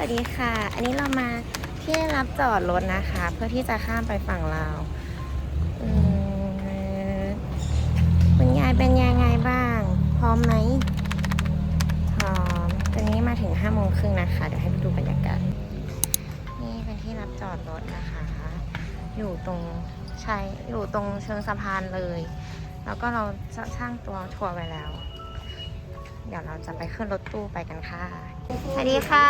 สวัสดีค่ะ อันนี้เรามาที่รับจอดรถนะคะ เพื่อที่จะข้ามไปฝั่งลาวอืมคุณยายเป็นยังไงบ้าง พร้อมไหมพร้อมตอนนี้มาถึง5โมงครึ่งนะคะ เดี๋ยวให้ไปดูบรรยากาศ นี่เป็นที่รับจอดรถนะคะ อยู่ตรงใช่อยู่ตรงเชิงสะพานเลย แล้วก็เราช่างตัวทัวร์ไว้แล้ว เดี๋ยวเราจะไปขึ้นรถตู้ไปกันค่ะ สวัสดีค่ะ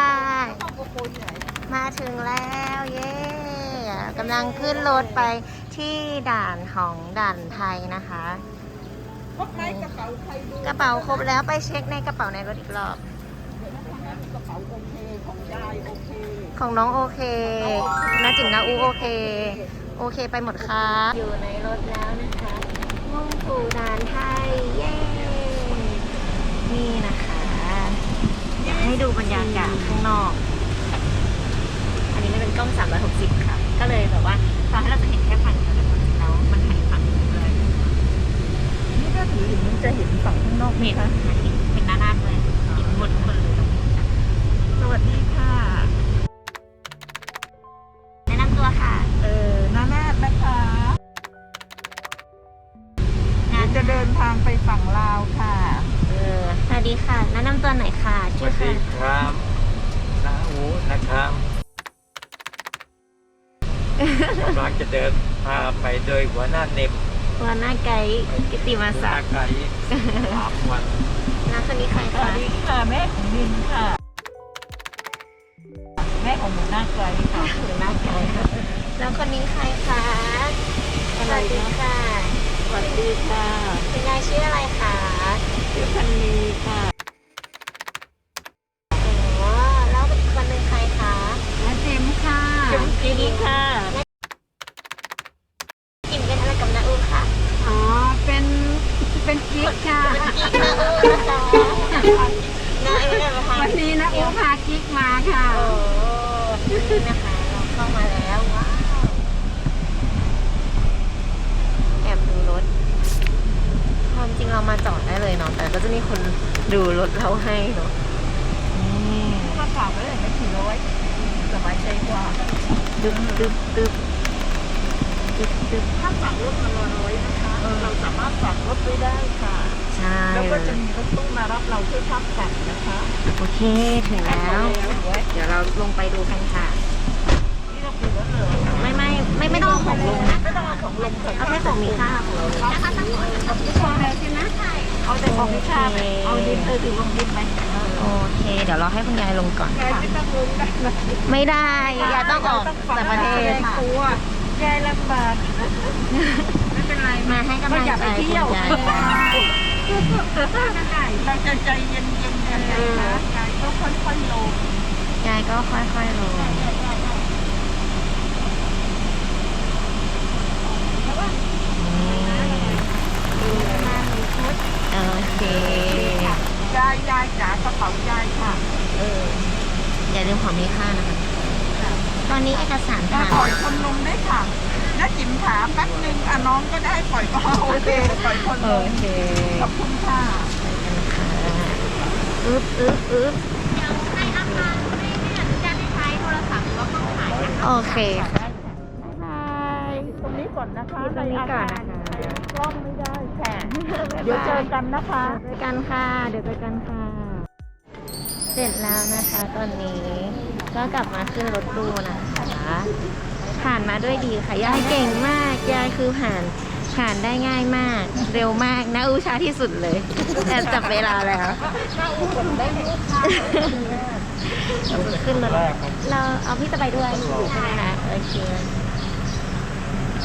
มาถึงแล้วเย้กำลังขึ้นรถไปที่ด่านของด่านไทยนะคะครบไหมกระเป๋าใครดูกระเป๋าครบแล้วไปเช็คในกระเป๋าในรถอีกรอบ กระเป๋าโอเคของยายโอเคของน้องโอเคนาจิ๋มนาอูโอเค โอเคไปหมดค่ะอยู่ในรถแล้วนะคะมุ่งสู่ด่านไทยเย้นี่นะคะอยาก ให้ดูบรรยากาศข้างนอก อันนี้มันเป็นกล้อง 360 ค่ะ ก็เลยแบบว่าตอนให้เราจะเห็นแค่ฝั่งเดียวแต่ความจริงแล้วมันถ่ายฝั่งหนึ่งเลยนี่ถ้าถืออย่างนี้จะเห็นฝั่งข้างนอกไหมเห็นคะเห็นเป็นหน้าหน้าเลยเห็นหมดทุกคนเลยสวัสดีค่ะ แนะนำตัวค่ะ เออนานาดนะคะงานจะเดินทางไปฝั่งลาวค่ะเออส วัสดีค่ะ แนะนำตัวหน่อยค่ะสชื่วัอสค่ะดีครับนาอูนะครับกำลังจะเดินทางไปโดยหัวหน้าเน็บหัวหน้าไกด์กิติมาหัวหศัน้ากดิ์ไก่สามวันน้าคนนี้ใครสวัคะสดีค่ะแม่ของดินค่ะ แม่ของหนูหน้าไกลค่ะหัวหน้าไกด์ค่ะแล้วคนนี้ใครคะสวัสดีค่ะสวัสดีค่ะคุณยายชื่ออะไรคะ พันนีค่ะ อ๋อแล้วอีกคนหนึ่งใครคะ น้าเจมค่ะ จมจีค่ะ กินเป็นอะไรกับน้าอูค่ะ อ๋อเป็นเป็นกิ๊กค่ะ กินน้าอูนะคะน้าอูนะคะ วันนี้นะอูพากิ๊กมาค่ะ โอ้นี่นะคะเราเข้ามาแล้วว้าวแอบดูรถความจริงเรามาจอดได้เลยเนาะแต่ก็จะมีคนดูรถเราให้เนาะนี่ ถ้าฝากไว้เลยไม่ถึงร้อยสบายใจกว่า ดึบดึบดึบดึบดึบ ถ้าฝากรถมาร้อยนะคะ เราสามารถฝากรถ ไว้ได้ค่ะ ใช่ แล้วก็จะมีรถตู้มารับเราเพื่อพักผ่อนนะคะ โอเค ถึงแล้ว เดี๋ยวเราลงไปดูกันค่ะ นี่เราคุยแล้วเหรอไม่ไม่ไม่ไม่ต้องเอาของลงนะไม่ต้องเอาของลงก่อนเอาแค่ของมีค่าของเราเลยนะคะตั้งก่อนพอแล้วใช่ไหมเอาแต่ของมีค่าไปเอาดินเออถือลงดินไปโอเค เดี๋ยวเราให้คุณยายลงก่อนยายไม่ต้องลงได้นะไม่ได้ยายต้องออกจากประเทศยายกลัวยายลำบากไม่เป็นไรมาให้กำลังอยากใจไปคุณเที่ยวยายเราจะใจเย็นๆกันนะคะยายก็ค่อยๆลงยายก็ค่อยๆลงโอเคยายยายจ๋ากระเป๋ายายค่ะ เออ อย่าลืมของมีค่านะคะ ตอนนี้เอกสารมาผ่านปล่อยคนลงได้ค่ะน้าจิ๋มถามแป๊บนึงอะน้องก็ได้ป ล่อยก็โอเคปล่อยคนลงเคขอบคุณค่ะอึ๊บอึ๊บอึ๊บโอเคค่ะบายตรงนี้ก่อนนะคะตรงนี้ก่อนนะคะกล้องไม่ได้ค่เดี๋ยวเจอกันนะคะเจอกันค่ะ เดี๋ยวเจอกันค่ะ เสร็จแล้วนะคะตอนนี้ก็กลับมาขึ้นรถตู้นะคะผ่านมาด้วยดีค่ะ ยายเก่งมาก ยายคือผ่าน ผ่านได้ง่ายมาก เร็วมากนะอูช้าที่สุดเลยแอบจับเวลาแล้วเราจะขึ้นรถแรกผมเราเอาพี่จะไปด้วยใช่ไหมคะโอเค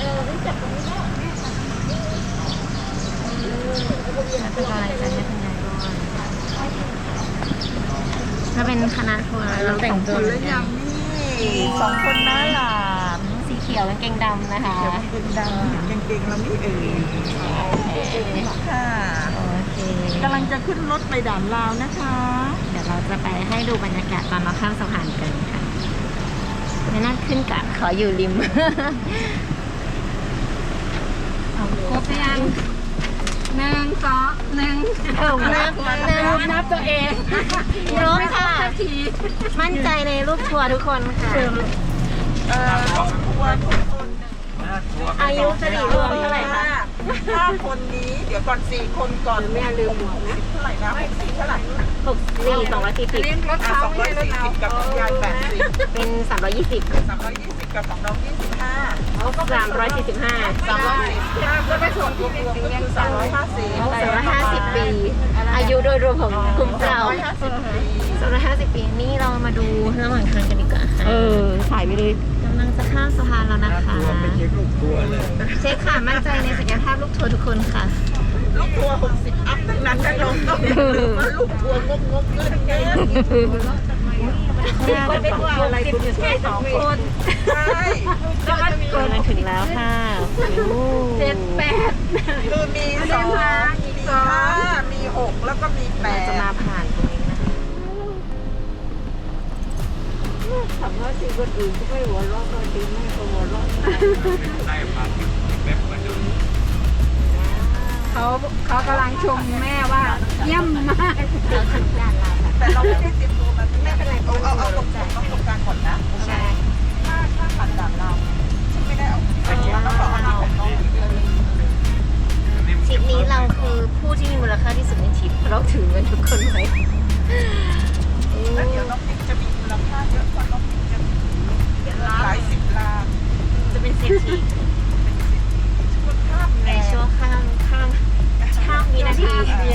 เราเป็นกำลังใจให้คุณยายด้วยถ้าเป็นคณะทัวร์เราแต่งตัวคนละยังนี่สองคนนะหลานสีเขียวกางเกงดำนะคะ เดี๋ยวเป็นดำเห็นกางเกงเราไม่เอ่ยค่ะโอเคกำลังจะขึ้นรถไปด่านลาวนะคะ เดี๋ยวเราจะไปให้ดูบรรยากาศตอนเราข้ามสะพานกันค่ะไม่น่าขึ้นกะขออยู่ริมครบยังหนึ่งสองหนึ่งเออนับนับนับตัวเองร้องค่ะทีมั่นใจในลูกทัวร์ทุกคนค่ะ เอ่อครอบครัวทุกคนอายุเฉลี่ยรวมเท่าไหร่คะห้าคนนี้เดี๋ยวก่อนสี่คนก่อนแม่ลืมหมดนะเท่าไหร่นะหกสิบเท่าไหร่หกสี่สองร้อยสี่สิบเลี้ยงรถอะเขาสองร้อยสี่สิบกับคุณยายแปดสิบเป็นสามร้อยยี่สิบสามร้อยยี่สิบกับของน้องยี่สิบห้าสามร้อยสี่สิบห้าสามร้อยสี่สิบห้าก็ไปส่วนรวมๆก็คือสามร้อยห้าสิบสองร้อยห้าสิบปี อายุโดยรวมของกลุ่มสามเราร้อยห้าสิบปีสองร้อยห้าสิบปีนี่เรามาดูระหว่างทางกันดีกว่าค่ะเออถ่ายไปเลยกำ ลังจะข้ามสะพานแล้วนะคะทัวร์ไปเช็คลูกทัวร์เลย เช็คค่ะ มั่นใจในศักยภาพลูกทัวร์ทุกคนค่ะ ลูกทัวร์หกสิบอัพทั้งนั้นนะน้องต้องว่าลูกทัวร์งกงกเงินเงินคนไปทัวร์อะไรคุณแค่สองคนใช่กำลังถึงแล้วค่ะโอ้เจ็ดแปดคือมีสองมีห้ามีหกแล้วก็มีแปเราดจะมาผ่าน ถามว่าสิคนอื่นก็ไม่หัวเราะก็ดีไม่ก็หัวเราะได้มาเว็บมาดูเขาเขากำลังชมแม่ว่า เยี่ยมมากเราถึงด่านเราแต่เราไม่ได้ตรียมตัวมาไม่เป็นไรเอาเอาเอาตรงๆต้องตรงกลางก่อนนะใช่ถ้าถ้าผ่านด่านเราฉันไม่ได้เอาอันนี้แล้วก็เอาของน้องอีกเลยทริปนี้เราคือผู้ที่มีมูลค่าที่สุดในทริปเราถือเงินทุกคนไว้แล้วเดี๋ยวน้องพิกจะมีมู ลค่าเยอะกว่าน้องพิกจะหลายสิบล้านจะเป็นเศรษฐีชุดข้ามในแนช่วงข้ามข้ามข้ามวินาที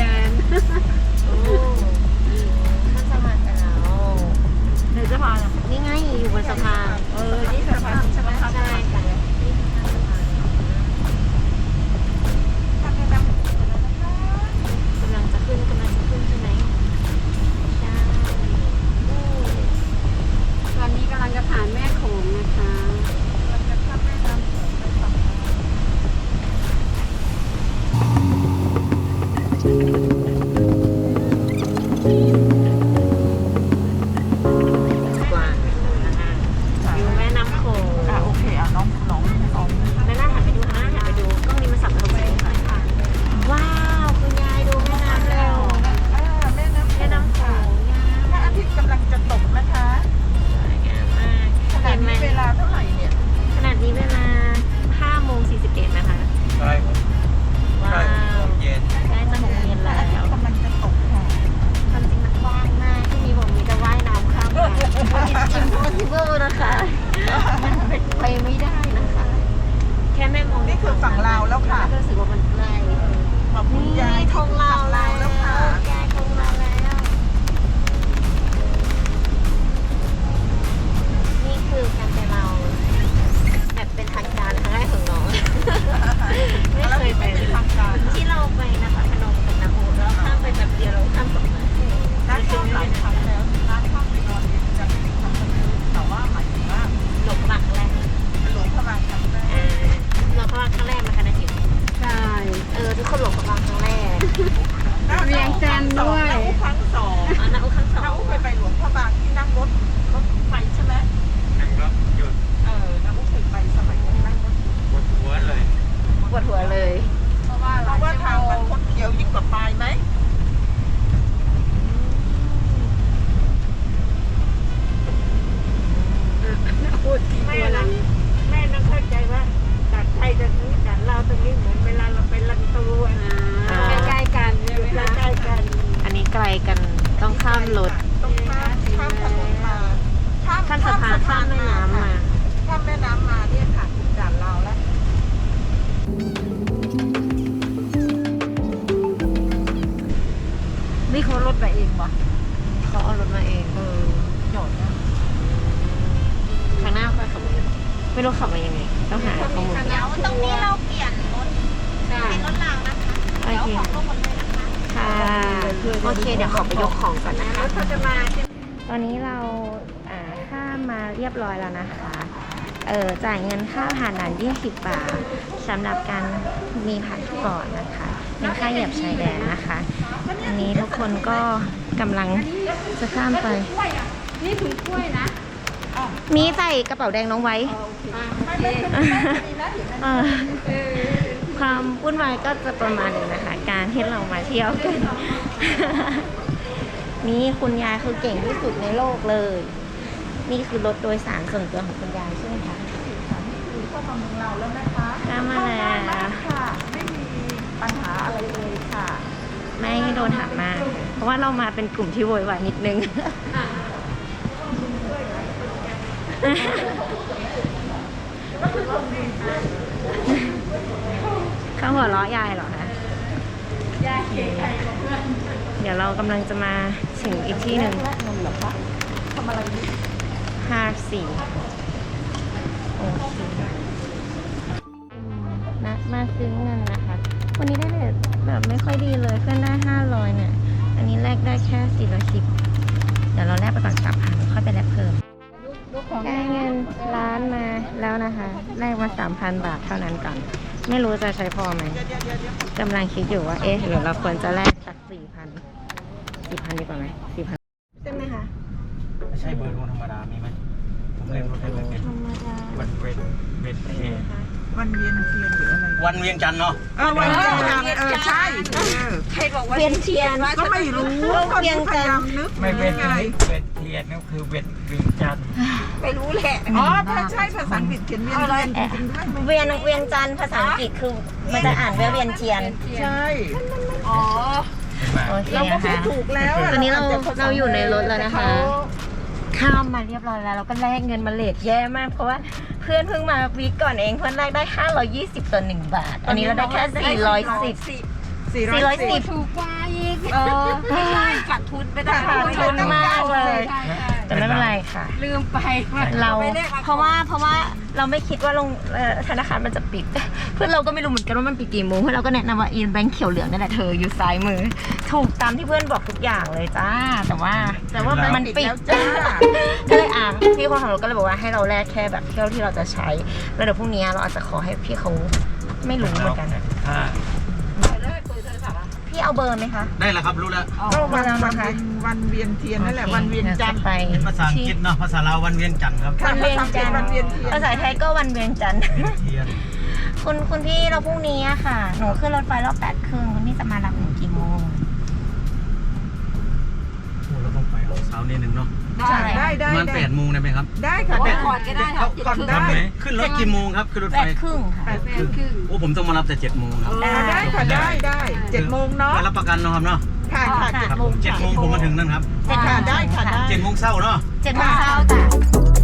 โอเค เดี๋ยวขอไปยกของก่อนนะคะเขาจะมาใช่ไหมตอนนี้เราอ่าข้ามมาเรียบร้อยแล้วนะคะ เออจ่ายเงินค่าผ่านด่าน20บาทสำหรับการมีผ่านก่อนนะคะ เป็นค่าเหยียบชายแดนนะคะ อันนี้ทุกคนก็กำลังจะข้ามไป นี่ถุงกล้วยนะมีใส่กระเป๋าแดงน้องไว้โอเคเออ ความวุ่นวายก็จะประมาณนึงนะคะ การที่เรามาเที่ยวกัน นี่คุณยายคือเก่งที่สุดในโลกเลย นี่คือรถโดยสารส่วนตัวของคุณยายใช่ไหมคะเข้ามาเมืองเราแล้วนะคะเข้ามาแล้วค่ะ ไม่มีปัญหาอะไรเลยค่ะ ไม่โดนถามมากเพราะว่าเรามาเป็นกลุ่มที่โวยวายนิดนึงเขาหัวเราะยายเหรอคะยายเดี๋ยวเรากำลังจะมาถึงอีกที่หนึ่งแลกเงินเหรอคะทำอะไรนี่ห้าสี่โอเคนัดมาซื้อเงินนะคะ วันนี้ได้เรทแบบไม่ค่อยดีเลยเพื่อนได้ห้าร้อยเนี่ย อันนี้แลกได้แค่สี่ร้อยสิบเดี๋ยวเราแลกไปก่อนสามพันค่อยไปแลกเพิ่มได้เงินล้านมาแล้วนะคะ แลกมาสามพันบาทเท่านั้นก่อน ไม่รู้จะใช้พอไหมกำลังคิดอยู่ว่า เอ๊ะหรือเราควรจะแลกสักสี่พันสี่พันดีกว่าไหมสี่พันใช่ไหมคะไม่ใช่เบอร์โทรธรรมดามีไหมผมเล่นรถได้เบอร์เป็นธรรมดาวันเวนเวนเท วันเวียนเทียนหรืออะไรวันเวียงจันทร์เนาะเออวันเวียนจันทร์เออใช่เออใครบอกว่าเวียนเทียนก็ไม่รู้เวียงจันทร์พยายามนึกไม่เวนไงเวนเทียนนั่นคือเวนเวียงจันทร์ไม่รู้แหละอ๋อใช่ภาษาอังกฤษเขียนเวียนเทียนจริงๆด้วยเวียนเวียงจันทร์ภาษาอังกฤษคือมันจะอ่านว่าเวียนเทียนใช่อ๋อเห็นไหมโอเคเราก็นะพูดคะถูกแล้วะตอนนี้เราจจะภษเราอยู่ในรถแล้วนะคะต่เขาข้ามมาเรียบร้อยแล้วเราก็แลกเงินมาเลทแย่มากเพราะว่าเพื่อนเพิ่งมาวีคก่อนเองเพื่อนแลกได้ 520ต่อ1บาท อันนี้เราได้แค่410 สี่ร้อยสิบ410ถูกกว่าอีกเออไม่ใช่ขาดทุนไปได้ขาดทุนมากเลย ใช่ใช่ แต่ไม่เป็นไรค่ะ ลืมไปว่าเราไม่ได้อเพราะว่าเพราะว่าเราไม่คิดว่าลงเอ่อธนาคารมันจะปิด เพื่อนเราก็ไม่รู้เหมือนกันว่ามันปิดกี่โมงเพื่อนเราก็แนะนำว่าอีนแบงค์เขียวเหลืองนั่นแหละเธออยู่ซ้ายมือ ถูกตามที่เพื่อนบอกทุกอย่างเลยจ้า แต่ว่าแต่ว่ามันปิดแล้วจ้าก็เลยอะพี่คนของเราก็เลยบอกว่าให้เราแลกแค่แบบเที่ยวที่เราจะใช้แล้วเดี๋ยวพรุ่งนี้เราอาจจะขอให้พี่เขาไม่รู้เหมือนกันถ้า ศัพท์อะพี่เอาเบอร์ไหมคะ ได้แล้วครับรู้แล้วก็วันแล้ววันนะคะเวียนวันเวียนเทียนนั่นแหละวันเวียนจันทร์ไปเป็นภาษาอังกฤษเนาะภาษาลาววันเวียงจันทร์ครับค่ะวันเวียงจันทวันเวียนร์เทียนภาษาไทยก็วันเวียงจันทร์เวียงเทียนคุณคุณพี่เราพรุ่งนี้อะค่ะ หนูขึ้นรถไฟรอบแปดครึ่งคุณพี่จะมารับหนูกี่โมงโอ้เราต้องไปเอาเช้านิดนึงเนาะ ใช่ ได้ปได้ระมาณได้แปดโมงได้ไหมครับได้ค่ะโอ้ได้ ก่อนก็ได้ครับก่อนเจ็ดได้ ทำไหมขึ้นรถกี่โมงครับขึ้นรถแปไฟดครึ่งค่ะ แปดครึ่งครึ่ง โอ้ผมต้องมารับแต่เจ็ดโมงครับได้อ่าได้ค่ะได้ได้เจ็ดโมงเนาะได้รับประกันเนาะครับเนาะค่ะค่ะค่ะเจ็ดครับโมงเจ็ดโมงผมมาถึงนั่นครับเจ็ดโมค่ะงได้ค่ะได้ เจ็ดโมงเช้าเนาะ เจ็ดโมงเช้าจ้ะ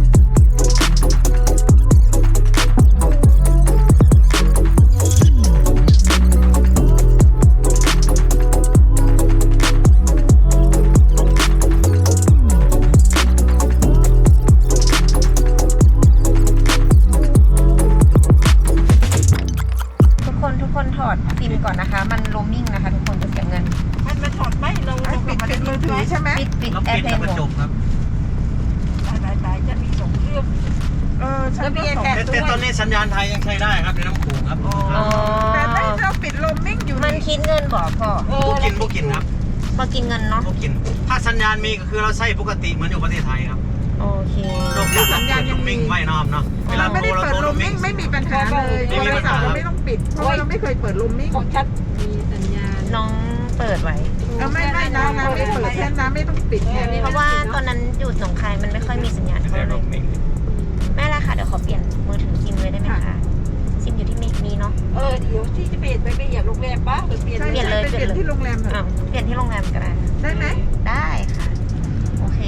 ดเงินบอกพ่อพวกกินพวกกินครับมากินเงินเนาะพวกกิน ถ้าสัญญาณมีก็คือเราใช้ปกติเหมือนอยู่ประเทศไทยครับโอเค นอกจากเราเปิดลมมิ่งไว้นอมเนาะเวลาไม่โทรได้เราเปิดโทรโรลมมมิ่มิ่งงไม่มีปัญหาเลยไม่โทมีรปัญศัหาพท์เราไม่ต้องปิดเพราะว่าเราไม่เคยเปิดโรมมิ่งของชัดมีสัญญาณน้องเปิดไว้เออไม่ไม่นะนะไม่เปิดแค่น้ำไม่ต้องปิดไงเพราะว่าตอนนั้นอยู่หนองคายมันไม่ค่อยมีสัญญาณไม่เท่าใช่ไหลร่มมิ่งแม่ละค่ะเดี๋ยวขอเปลี่ยนมือถือซิมเลยได้ไหมคะ ซิมอยู่ที่มีนี้เนาะ เออเดี๋ยวที่จะเปลี่ยนไปไปอยากโรงแรมปะหรือเปลี่ยนใช่เปลี่ยนเลยไปเปลี่ยนที่โรงแรมเหรอ้าอวเปลี่ยนที่โรงแรมก็ได้ ได้ไหมได้ค่ะ โอเค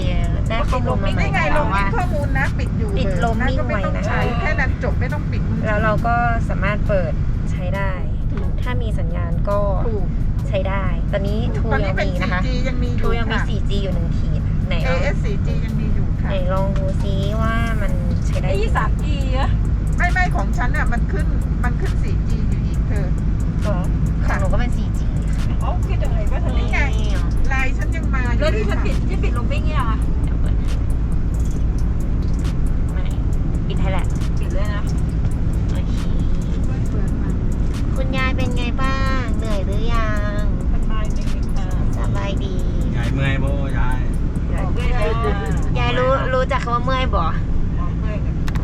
ได้ข้อมูลมาใหม่นี่ไงโรแล้วมมิ่ว่างข้อมูลนะปิดอยู่ปิดโรมมิ่งก็ไม่ต้องไว้นะคะใช้แค่นั้นจบไม่ต้องปิดมือถือแล้วเราก็สามารถเปิดใช้ได้ ถ้ามีสัญญาณก็ถูกใช้ได้ ตอนนี้ทูตอนยันี้งเป็น มีนะคะ 4G ยังมีอทูยู่ยังมี ค่ะ 4G อยู่หนึ่งขีดไหนลอง AS 4G ยังมีอยู่ค่ะ ไหนลองดูซิว่ามันใช้ได้ไอ้จริงสามจีอะ ไม่ไม่ของฉันอะมันขึ้นมันขึ้น 4G อยู่อีกเธอเหรอของหนูก็เป็น 4G ค่ะอ๋อคือตรงไหนก็ทางนี่นี้ไงไลน์ฉันยังมาอยู่แล้วเลที่ยฉันค่ะปิดที่ปิดลงไม่เงี้ยอะเดี๋ยวเปิดให้ไม่ปิดให้แหละปิดเลยนะโอเคคุณยายเป็นไงบ้าง เหนื่อยหรือยังสบายดีค่ะสบายดียายเมื่อยโบยายบอกด้วยนะยายรู้รู้จักคำว่าเมื่อยบ่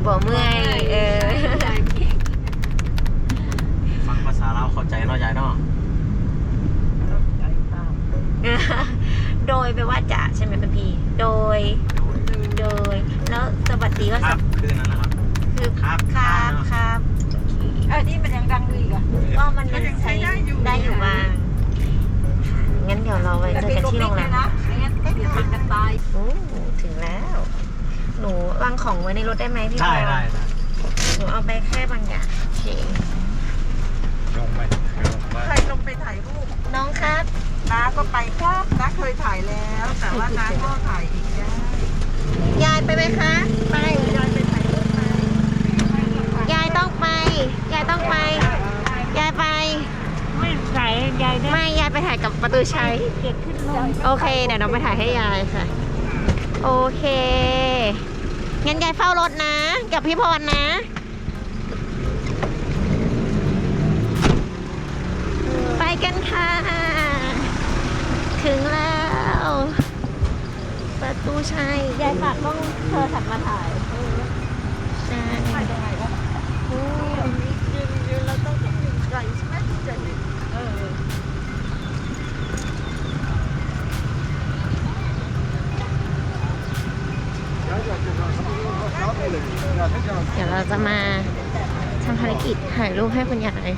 บอกเลยบ่เมื่อยเออฟังภาษาลาวเข้าใจเนาะยายเนาะใจตามโดยแปลว่าจะใช่ไหมคุณพี่ โดย โดย แล้วสวัสดีว่าคสรับคือนั่นนะครับ คือครับครับครับโอเคเออนี่มันยังดังอยู่อีกอะก็มันยังใช้ได้อยู่บ้างงั้นเดี๋ยวเราไปเจอกันที่โรงแรมนะไม่งั้นเดี๋ยวมันจะตายโอ้ถึงแล้ว หนูวางของไว้ในรถได้ไหมพี่ใช่บอลได้ได้หนูเอาไปแค่บางอย่างโอเคลงไปลงไปใครลงไปถ่ายรูปน้องครับ น้าก็ไปครับน้าเคยถ่ายแล้ว แต่ว่าน้าก็ถ่ายอีกได้ยายไปไหมคะ ไป ยายไปถ่ายรูปไหมยายต้องไป ยายต้องไป ยายไป ไม่ใส่ยายได้ไม่ ยายไปถ่ายกับประตูชัย เก็บขึ้นเลยโอเค เดี๋ยวน้องไปถ่ายให้ยายค่ะ โอเค งั้นยายเฝ้ารถนะ กับพี่พรนะ ไปกันค่ะ ถึงแล้ว ประตูชัยยายฝากกล้องเธอถัดมาถ่ายใช่ ถ่ายยังไงวะยืนยืนแล้วต้องยืนไกลใช่ไหมถึงจะเห็นเออ เดี๋ยวเราจะ มาทำภารกิจถ่ายรูปให้คุณยาย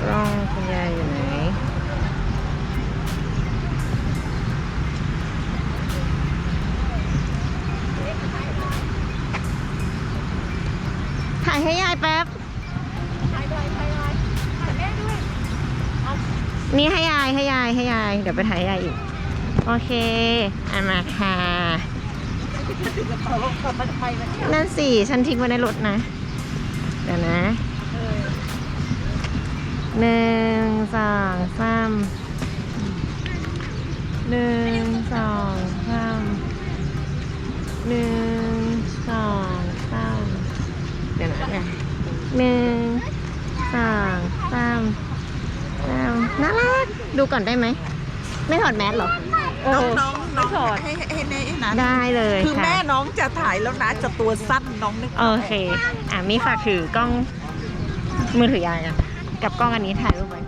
กล้องคุณยายอยู่ไหน ถ่าย ให้ยายแป๊บนี่ให้ยายให้ยายให้ยาย เดี๋ยวไปถ่ายให้ยายอีก โอเคอะมาค่ะเอาลงคนมันไปมันนั่นสิฉันทิ้งไว้ในรถนะ เดี๋ยวนะหนึ่งสองสามหนึ่งสองสามหนึ่งสองสามเดี๋ยวนะเนี่ยหนึ่งสองสามสามน่ารัก ดูก่อนได้ไหม ไม่ถอดแมสเหรอน้องน้องน้องให้ให้ให้ให้นะได้เลยคือค่ะ แม่น้องจะถ่ายแล้วนะจะตัวสั้นน้องนึกโอเค อะมีฝากถือกล้องมือถือยายอะกับกล้องอันนี้ถ่ายรูปไว้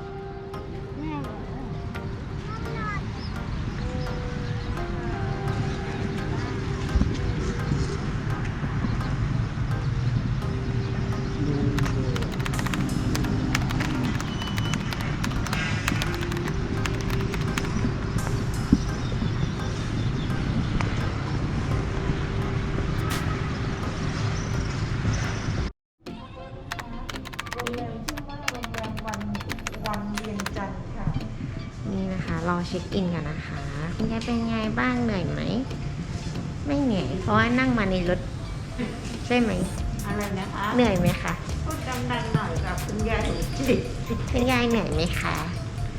รงแรมชื่อว่าโรงแรมวันวันเวียงจันทร์ค่ะ นี่นะคะรอเช็คอินกันนะคะคุณยายเป็นไงบ้างเหนื่อยไหม ไม่เหนื่อย เพราะว่านั่งมาในรถใช่ไหม อะไรนะคะเหนื่อยไหมคะ พูดดังๆหน่อยกับคุณยายคุณยายเหนื่อยไหมคะ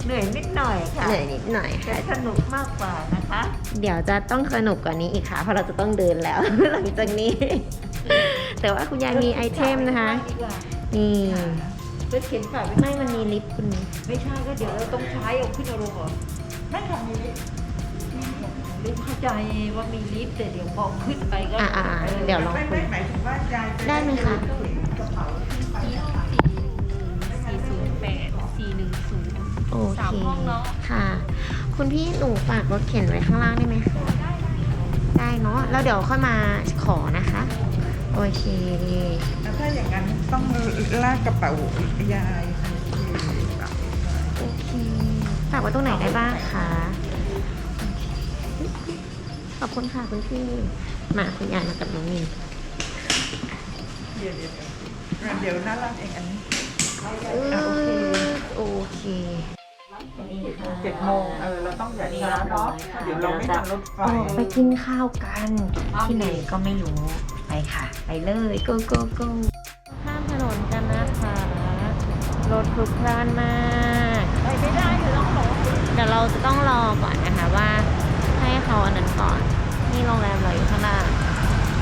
เหนื่อยนิดหน่อยค่ะ เหนื่อยนิดหน่อยแต่ค่ะ สนุกมากกว่านะคะ เดี๋ยวจะต้องสนุกกว่านี้อีกค่ะ เพราะเราจะต้องเดินแล้ว หลังจากนี้ แต่ว่าคุณยายมีไอเทมนะคะ ดีกว่า นี่รถเข็นฝากไม่มันมีลิฟต์คุณไม่ใช่ก็เดี๋ยวเราต้องใช้เอาขึ้นเอาลงเหรอไม่ค่ะมีลิฟต์ลิฟต์เข้าใจว่ามีลิฟต์แต่เดี๋ยวพอขึ้นไปก็อ่าเดี๋ยวลองไม่คุไม่ยหมายถึงว่ายายจะได้ไหมคะเห็นกระเป๋าที่ไปอะค่ะสี่ศูนย์แปดสี่หนึ่งศูนย์โอเคสามห้องเนอะค่ะ คุณพี่หนูฝากรถเข็นไว้ข้างล่างได้ไหมคะได้เนาะแล้วเดี๋ยวค่อยมาขอนะคะ โอเคแล้วถ้าอย่างนั้นต้องลากกระเป๋ายายโอเคฝากไว้ตรงไหนได้บ้างคะโอเคขอบคุณค่ะคุณพี่ มาคุณยายมากับน้องมินเดี๋ยวเดี๋ยวเดี๋ยวเดี๋ยวน่ารักเองอันนี้เออโอเคเจ็ดโมงเออเราต้องอย่าช้าเนาะเดี๋ยวเราไม่ทันรถไฟออกไปกินข้าวกัน ที่ไหนก็ไม่รู้ ไปค่ะ ไปเลย go go go รถพลุกพล่านมากไปไม่ได้เดี๋ยวต้องรอเดี๋ยวเราจะต้องรอก่อนนะคะว่าให้เขาอันนั้นก่อนนี่โรงแรมเราอยู่ข้างหน้า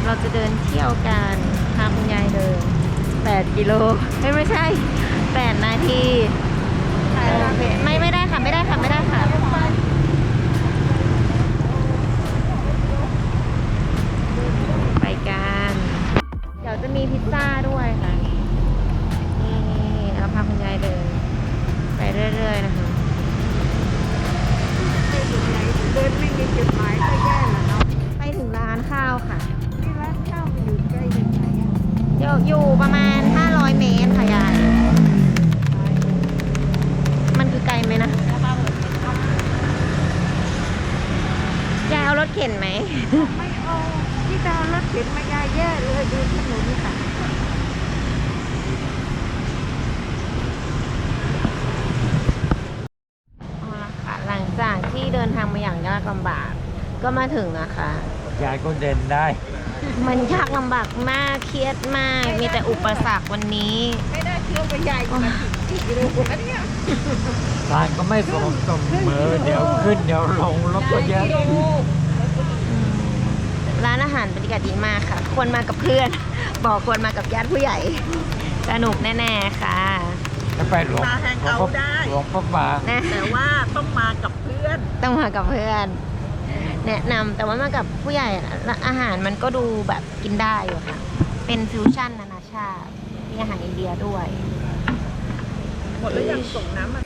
เราจะเดินเที่ยวกันพาคุณยายเดิน8กิโลไม่ไม่ใช่ 8 นาทีโอเคไม่ไม่ได้ค่ะไม่ได้ค่ะไม่ได้ค่ะไปกัน เดี๋ยวจะมีพิซซ่าด้วยค่ะ มาถึงนะคะ ยายก็เดินได้ มันยากลำบากมากเครียดมาก มีแต่อุปสรรควันนี้ ไม่น่าเชื่อว่ายายจะมาถึงที่กิโลนะเนี่ยทางก็ไม่สมสมเสมอเดี๋ยวขึ้นเดี๋ยวลงรถก็เยอะร้านอาหารบรรยากาศดีมากค่ะ ควรมากับเพื่อน บอกควรมากับญาติผู้ใหญ่ สนุกแน่ๆค่ะถ้าไปหลวงมาแฮงเอาท์ได้ หลวงพ่อบางนะแต่ว่าต้องมากับเพื่อน ต้องมากับเพื่อน แนะนำแต่ว่ามากับผู้ใหญ่อะอาหารมันก็ดูแบบกินได้อยู่ค่ะ เป็นฟิวชั่นนานาชาติ มีอาหารอินเดียด้วย หมดแล้วยังส่งน้ำมา